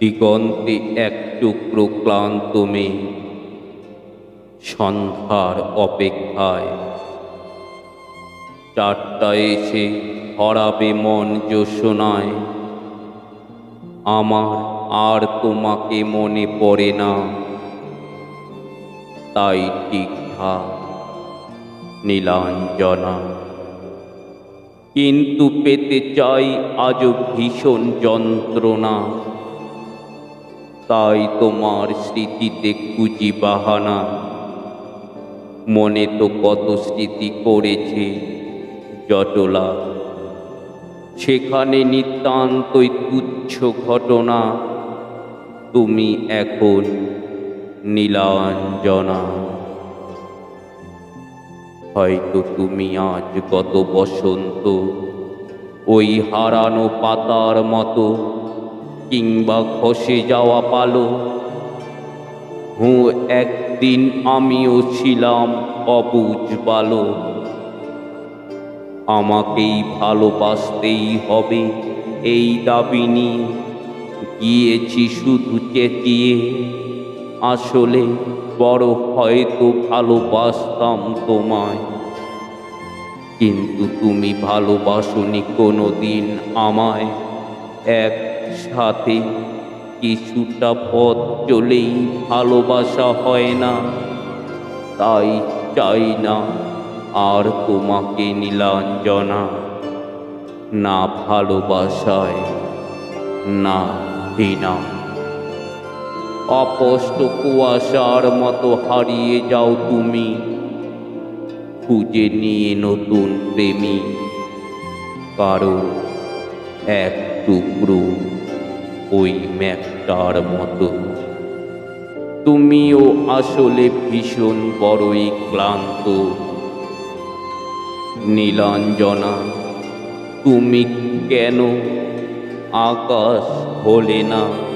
দিগন্তে এক টুকরো ক্লান্ত মেয়ে। সন্ধ্যার অপেক্ষায় চারটায় এসে হরাবে মন জোসনায়। আমার আর তোমাকে মনে পড়ে না। তাই ঠিকঠাক নীলাঞ্জনা। কিন্তু পেতে চাই আজও ভীষণ যন্ত্রণা। তাই তোমার স্মৃতিতে কুচি বাহানা। মনে তো কত স্মৃতি করেছে জটলা। সেখানে নিতান্তই তুচ্ছ ঘটনা। তুমি এখন নীলাঞ্জনা। হয়তো তুমি আজ গত বসন্ত ওই হারানো পাতার মতো কিংবা খসে যাওয়া পালো। হু, একদিন আমিও ছিলাম অবুজ বালো। আমাকেই ভালোবাসতেই হবে এই দাবি নিয়ে। গিয়েছি শুধু চেঁচিয়ে। আসলে বড় হয়তো ভালোবাসতাম তোমায়। কিন্তু তুমি ভালোবাসনি কোনো দিন আমায় একসাথে কিছুটা পথ চলেই ভালোবাসা হয় না। তাই চাই না আর তোমাকে নীলাঞ্জনা, না ভালোবাসায়, না ঘৃণা। অপষ্ট কুয়াশার মতো হারিয়ে যাও তুমি, খুঁজে নিয়ে নতুন প্রেমী কারও এক টুকরো ওই ম্যাপটার মতো। তুমিও আসলে ভীষণ বড়ই ক্লান্ত। নীলাঞ্জনা তুমি কেন? আকাশ হলে না।